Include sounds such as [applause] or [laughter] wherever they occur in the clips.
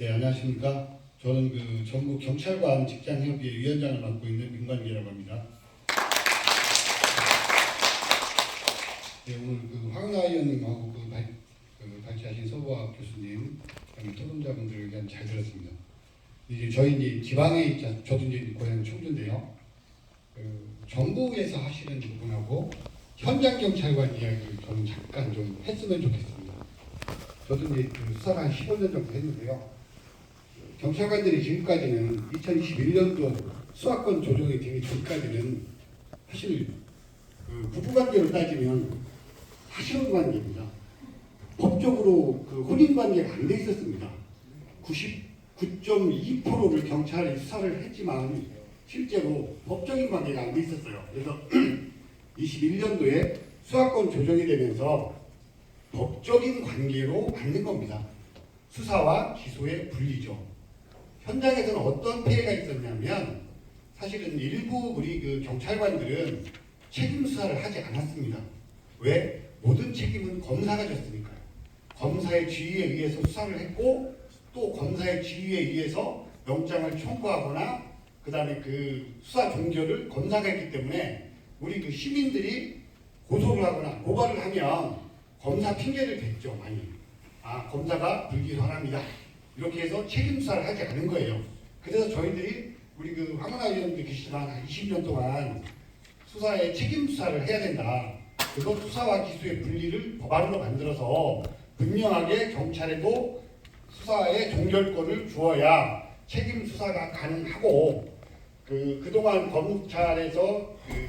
네, 안녕하십니까. 저는 그 전국 경찰관 직장협의회 위원장을 맡고 있는 민관기라고 합니다. 네, 오늘 그 황은하 의원님하고 그, 발, 그 발제하신 서부학 교수님, 그다음에 토론자분들 의견 잘 들었습니다. 이제 저희 이제 지방에 있자, 저도 이제 고향 청주인데요. 그 정부에서 하시는 부분하고 현장 경찰관 이야기를 저는 잠깐 좀 했으면 좋겠습니다. 저도 이제 그 수사를 한 15년 정도 했는데요. 경찰관들이 지금까지는 2021년도 수사권 조정이 되기 전까지는 사실 그 부부관계로 따지면 사실혼 관계입니다. 법적으로 그 혼인 관계가 안 돼 있었습니다. 99.2%를 경찰이 수사를 했지만 실제로 법적인 관계가 안 돼 있었어요. 그래서 [clears throat] 21년도에 수사권 조정이 되면서 법적인 관계로 만든 겁니다. 수사와 기소의 분리죠. 현장에서는 어떤 피해가 있었냐면 사실은 일부 우리 그 경찰관들은 책임 수사를 하지 않았습니다. 왜? 모든 책임은 검사가 졌으니까요. 검사의 지휘에 의해서 수사를 했고 또 검사의 지휘에 의해서 영장을 청구하거나 그 다음에 그 수사 종결을 검사가 했기 때문에 우리 그 시민들이 고소를 하거나 고발을 하면 검사 핑계를 댔죠 많이. 아 검사가 불기소합니다. 이렇게 해서 책임 수사를 하지 않은 거예요. 그래서 저희들이 우리 그 황은하 의원도 계시지만 한 20년 동안 수사에 책임 수사를 해야 된다. 그것 수사와 기소의 분리를 법안으로 만들어서 분명하게 경찰에도 수사의 종결권을 주어야 책임 수사가 가능하고 그 그동안 검찰에서 그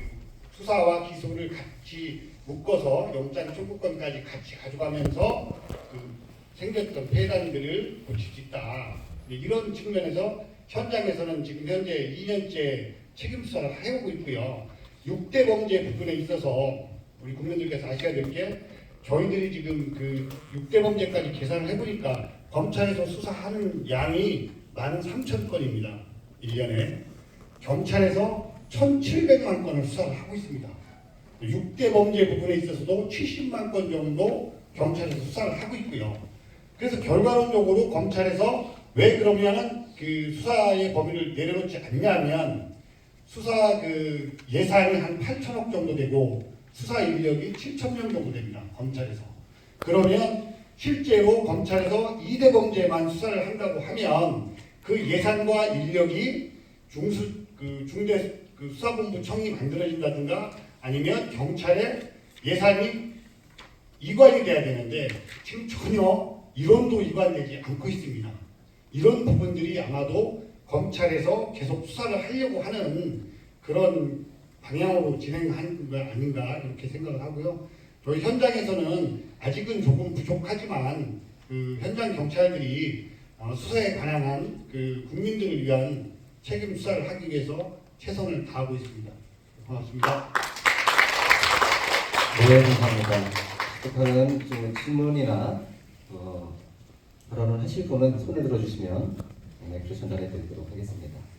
수사와 기소를 같이 묶어서 영장 청구권까지 같이 가져가면서 그 생겼던 폐단들을 고칠 수 있다. 네, 이런 측면에서 현장에서는 지금 현재 2년째 책임 수사를 해오고 있고요. 6대 범죄 부분에 있어서 우리 국민들께서 아셔야 될 게 저희들이 지금 그 6대 범죄까지 계산을 해보니까 검찰에서 수사하는 양이 13,000건입니다. 1년에. 경찰에서 1,700만 건을 수사를 하고 있습니다. 6대 범죄 부분에 있어서도 70만 건 정도 경찰에서 수사를 하고 있고요. 그래서 결과론적으로 검찰에서 왜 그러면은 그 수사의 범위를 내려놓지 않냐면 수사 그 예산이 한 8천억 정도 되고 수사 인력이 7천 명 정도 됩니다. 검찰에서. 그러면 실제로 검찰에서 2대 범죄만 수사를 한다고 하면 그 예산과 인력이 중수 그 중대 그 수사본부청이 만들어진다든가 아니면 경찰의 예산이 이관이 돼야 되는데 지금 전혀 이론도 이관되지 않고 있습니다. 이런 부분들이 아마도 검찰에서 계속 수사를 하려고 하는 그런 방향으로 진행한 거 아닌가 이렇게 생각을 하고요. 저희 현장에서는 아직은 조금 부족하지만 그 현장 경찰들이 어, 수사에 관한 한그 국민들을 위한 책임 수사를 하기 위해서 최선을 다하고 있습니다. 고맙습니다. 네, 감사합니다. 좀 질문이나 어, 발언을 하실 분은 손을 들어주시면 마이크를 전달해 드리도록 하겠습니다.